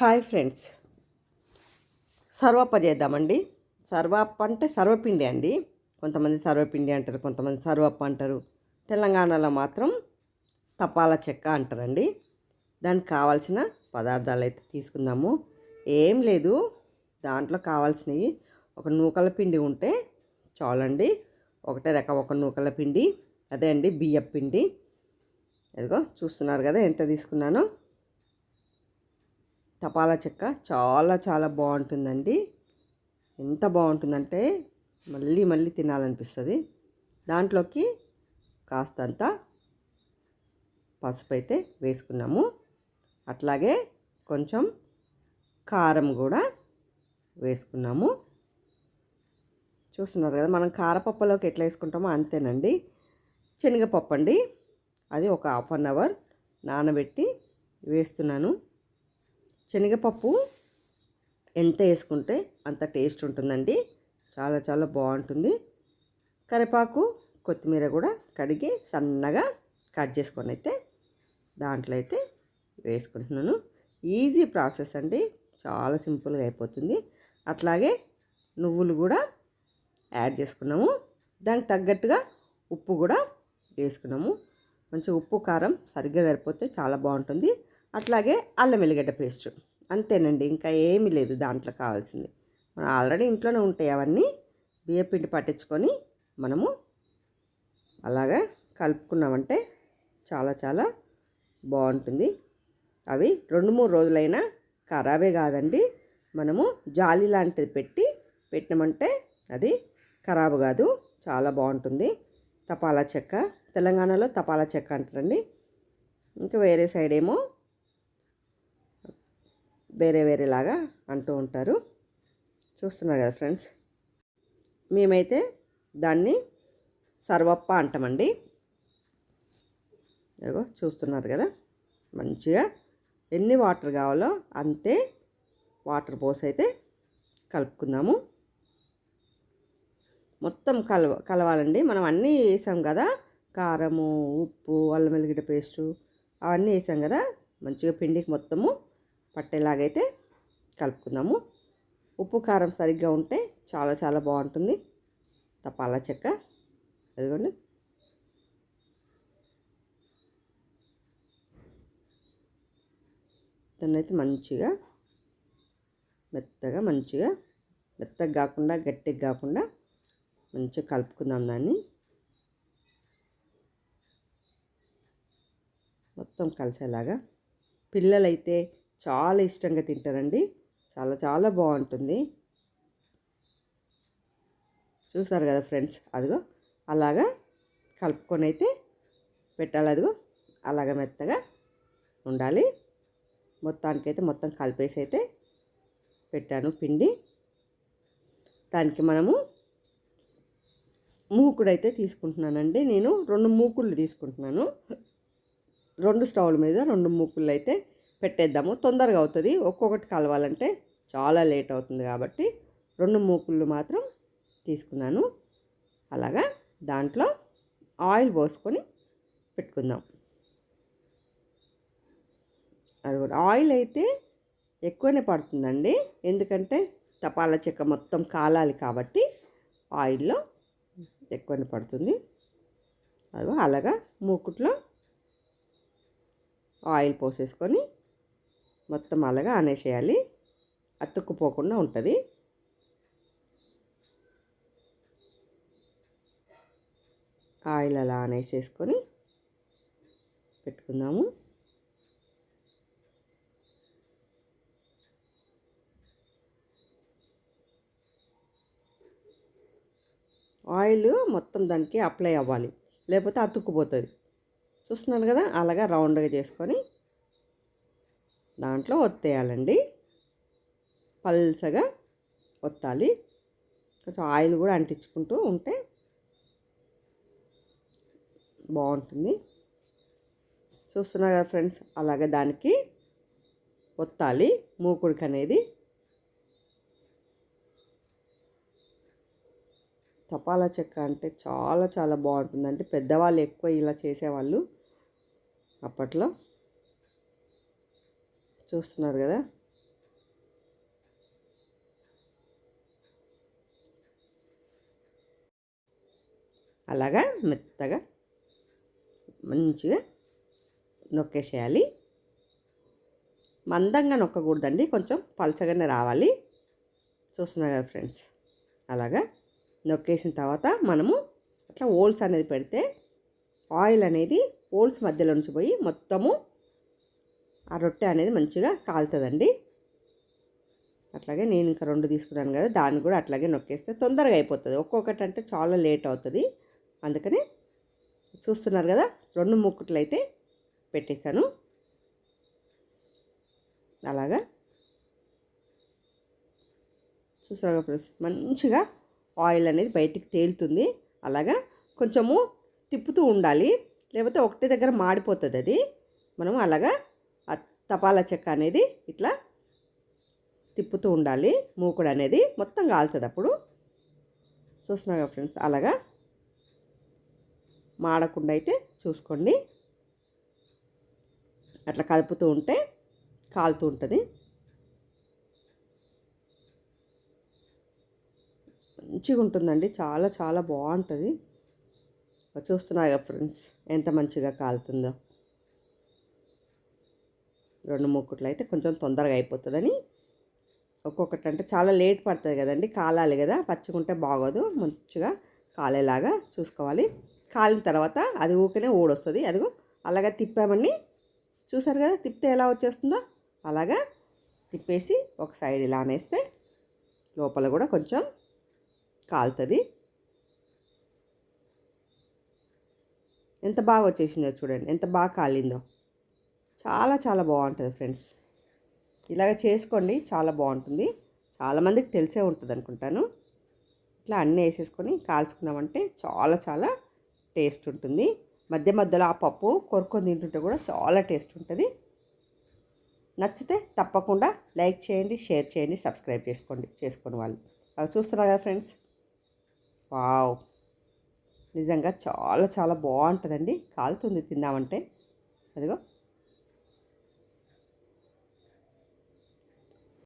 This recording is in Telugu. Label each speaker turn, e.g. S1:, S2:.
S1: Hi friends. సర్వప్ప చేద్దామండి. సర్వప్ప అంటే సర్వపిండి అండి. కొంతమంది సర్వపిండి అంటారు కొంతమంది సర్వప్ప అంటారు. తెలంగాణలో మాత్రం తపాల చెక్క అంటారండి. దానికి కావాల్సిన పదార్థాలు అయితే తీసుకుందాము. ఏం లేదు దాంట్లో కావాల్సినవి ఒక నూకల పిండి ఉంటే చాలండి. ఒకటే రకం ఒక నూకల పిండి. అదే అండి బియ్యపిండి పిండి. ఇదిగో చూస్తున్నారు కదా ఎంత తీసుకున్నానో. తపాలా చెక్క చాలా చాలా బాగుంటుందండి. ఎంత బాగుంటుందంటే మళ్ళీ మళ్ళీ తినాలనిపిస్తుంది. దాంట్లోకి కాస్తంత పసుపు అయితే వేసుకున్నాము. అట్లాగే కొంచెం కారం కూడా వేసుకున్నాము. చూస్తున్నారు కదా మనం కారపప్పులోకి ఎట్లా వేసుకుంటామో అంతేనండి. శనగపప్పు అండి అది ఒక హాఫ్ అన్ అవర్ నానబెట్టి వేస్తున్నాను. శనగపప్పు ఎంత వేసుకుంటే అంత టేస్ట్ ఉంటుందండి. చాలా చాలా బాగుంటుంది. కరివేపాకు కొత్తిమీర కూడా కడిగి సన్నగా కట్ చేసుకొని అయితే దాంట్లో అయితే వేసుకుంటున్నాను. ఈజీ ప్రాసెస్ అండి. చాలా సింపుల్గా అయిపోతుంది. అట్లాగే నువ్వులు కూడా యాడ్ చేసుకున్నాము. దానికి తగ్గట్టుగా ఉప్పు కూడా వేసుకున్నాము. మంచి ఉప్పు కారం సరిగ్గా సరిపోతే చాలా బాగుంటుంది. అట్లాగే అల్లం వెల్లిగడ్డ పేస్ట్. అంతేనండి ఇంకా ఏమీ లేదు దాంట్లో కావాల్సింది. మనం ఆల్రెడీ ఇంట్లోనే ఉంటాయి అవన్నీ. బియ్యపిండి పట్టించుకొని మనము అలాగా కలుపుకున్నామంటే చాలా చాలా బాగుంటుంది. అవి రెండు మూడు రోజులైనా ఖరాబే కాదండి. మనము జాలి లాంటిది పెట్టి పెట్టినామంటే అది ఖరాబు కాదు చాలా బాగుంటుంది. తపాలా చెక్క తెలంగాణలో తపాలా చెక్క అంటారండి. ఇంకా వేరే సైడ్ ఏమో వేరే వేరేలాగా అంటూ ఉంటారు. చూస్తున్నారు కదా ఫ్రెండ్స్? మేమైతే దాన్ని సర్వప్ప అంటామండి. ఏగో చూస్తున్నారు కదా? మంచిగా ఎన్ని వాటర్ కావాలో అంతే వాటర్ పోసి అయితే కలుపుకుందాము. మొత్తం కలవ కలవాలండి. మనం అన్నీ వేసాం కదా? కారము ఉప్పు అల్లం వెల్లిగడ్డ పేస్టు అవన్నీ వేసాం కదా? మంచిగా పిండికి మొత్తము పట్టేలాగైతే కలుపుకుందాము. ఉప్పు కారం సరిగ్గా ఉంటే చాలా చాలా బాగుంటుంది. తపాలా చెక్క. అదిగోండి. దాన్ని అయితే మంచిగా మెత్తగా మంచిగా మెత్తగా కాకుండా గట్టిగా కాకుండా మంచిగా కలుపుకుందాం దాన్ని. మొత్తం కలిసేలాగా. పిల్లలైతే చాలా ఇష్టంగా తింటారండి. చాలా చాలా బాగుంటుంది. చూసారు కదా ఫ్రెండ్స్? అదిగో అలాగా కలుపుకొని అయితే పెట్టాలి. అదిగో అలాగ మెత్తగా ఉండాలి. మొత్తానికైతే మొత్తం కలిపేసి అయితే పెట్టాను పిండి. దానికి మనము మూకుడు అయితే తీసుకుంటున్నానండి. నేను రెండు మూకుళ్ళు తీసుకుంటున్నాను. రెండు స్టవ్ల మీద రెండు మూకుళ్ళు అయితే పెట్టేద్దాము. తొందరగా అవుతుంది. ఒక్కొక్కటి కలవాలంటే చాలా లేట్ అవుతుంది కాబట్టి రెండు మూకుళ్ళు మాత్రం తీసుకున్నాను. అలాగా దాంట్లో ఆయిల్ పోసుకొని పెట్టుకుందాం. అది కూడా ఆయిల్ అయితే ఎక్కువనే పడుతుందండి. ఎందుకంటే తపాలా చెక్క మొత్తం కాలాలి కాబట్టి ఆయిల్లో ఎక్కువనే పడుతుంది. అదిగో అలాగా మూకుట్లో ఆయిల్ పోసేసుకొని మొత్తం అలాగా అనేసేయాలి అతుక్కుపోకుండా ఉంటుంది. ఆయిల్ అలా అనేసేసుకొని పెట్టుకుందాము. ఆయిల్ మొత్తం దానికి అప్లై అవ్వాలి. లేకపోతే అతుక్కుపోతుంది. చూస్తున్నాను కదా? అలాగా రౌండ్గా చేసుకొని దాంట్లో ఒత్తేయాలండి. పల్సగా ఒత్తాలి. కొంచెం ఆయిల్ కూడా అంటించుకుంటూ ఉంటే బాగుంటుంది. చూస్తున్నారు కదా ఫ్రెండ్స్ అలాగే దానికి ఒత్తాలి. మూకుడికి అనేది తపాలా చెక్క అంటే చాలా చాలా బాగుంటుందండి. పెద్దవాళ్ళు ఎక్కువ ఇలా చేసేవాళ్ళు అప్పట్లో. చూస్తున్నారు కదా? అలాగా మెత్తగా మంచిగా నొక్కేసేయాలి. మందంగా నొక్కకూడదండి కొంచెం పలసగానే రావాలి. చూస్తున్నారు కదా ఫ్రెండ్స్? అలాగా నొక్కేసిన తర్వాత మనము అట్లా ఓల్స్ అనేది పెడితే ఆయిల్ అనేది హోల్స్ మధ్యలో ఉంచిపోయి మొత్తము ఆ రొట్టె అనేది మంచిగా కాలుతుందండి. అట్లాగే నేను ఇంకా రెండు తీసుకున్నాను కదా దాన్ని కూడా అట్లాగే నొక్కేస్తే తొందరగా అయిపోతుంది. ఒక్కొక్కటి అంటే చాలా లేట్ అవుతుంది. అందుకని చూస్తున్నారు కదా రెండు ముక్కుట్లు అయితే పెట్టేశాను. అలాగా. చూసారు ఫ్రెండ్స్ మంచిగా ఆయిల్ అనేది బయటికి తేలుతుంది. అలాగా కొంచెము తిప్పుతూ ఉండాలి. లేకపోతే ఒకటి దగ్గర మాడిపోతుంది అది. మనం అలాగా తపాలా చెక్క అనేది ఇట్లా తిప్పుతూ ఉండాలి. మూకుడు అనేది మొత్తం కాలుతుంది అప్పుడు. చూస్తున్నారు ఫ్రెండ్స్? అలాగా. మాడకుండా అయితే చూసుకోండి. అట్లా కదుపుతూ ఉంటే కాలుతూ ఉంటుంది. మంచిగా ఉంటుందండి. చాలా చాలా బాగుంటుంది. చూస్తున్నాయి కదా ఫ్రెండ్స్? ఎంత మంచిగా కాలుతుందో. రెండు మూకుట్లు అయితే కొంచెం తొందరగా అయిపోతుందని. ఒక్కొక్కటి అంటే చాలా లేట్ పడుతుంది కదండి కాలాలి కదా పచ్చిగుంటే బాగోదు మంచిగా కాలేలాగా చూసుకోవాలి. కాలిన తర్వాత అది ఊకనే ఊడొస్తుంది. అదిగో అలాగా తిప్పామని చూసారు కదా తిప్పితే ఎలా వచ్చేస్తుందో? అలాగా తిప్పేసి ఒక సైడ్ ఇలా అనేస్తే లోపల కూడా కొంచెం కాలుతుంది. ఎంత బాగా వచ్చేసిందో చూడండి ఎంత బాగా కాలిందో. చాలా చాలా బాగుంటుంది ఫ్రెండ్స్. ఇలాగ చేసుకోండి చాలా బాగుంటుంది. చాలామందికి తెలిసే ఉంటుంది అనుకుంటాను. ఇట్లా అన్నీ వేసేసుకొని కాల్చుకున్నామంటే చాలా చాలా టేస్ట్ ఉంటుంది. మధ్య మధ్యలో ఆ పప్పు కొరుకొని తింటుంటే కూడా చాలా టేస్ట్ ఉంటుంది. నచ్చితే తప్పకుండా లైక్ చేయండి షేర్ చేయండి సబ్స్క్రైబ్ చేసుకోండి చేసుకుని వాళ్ళు. అవి చూస్తున్నారు కదా ఫ్రెండ్స్? వావ్! నిజంగా చాలా చాలా బాగుంటుందండి. కాలుతుంది తిన్నామంటే అదిగో.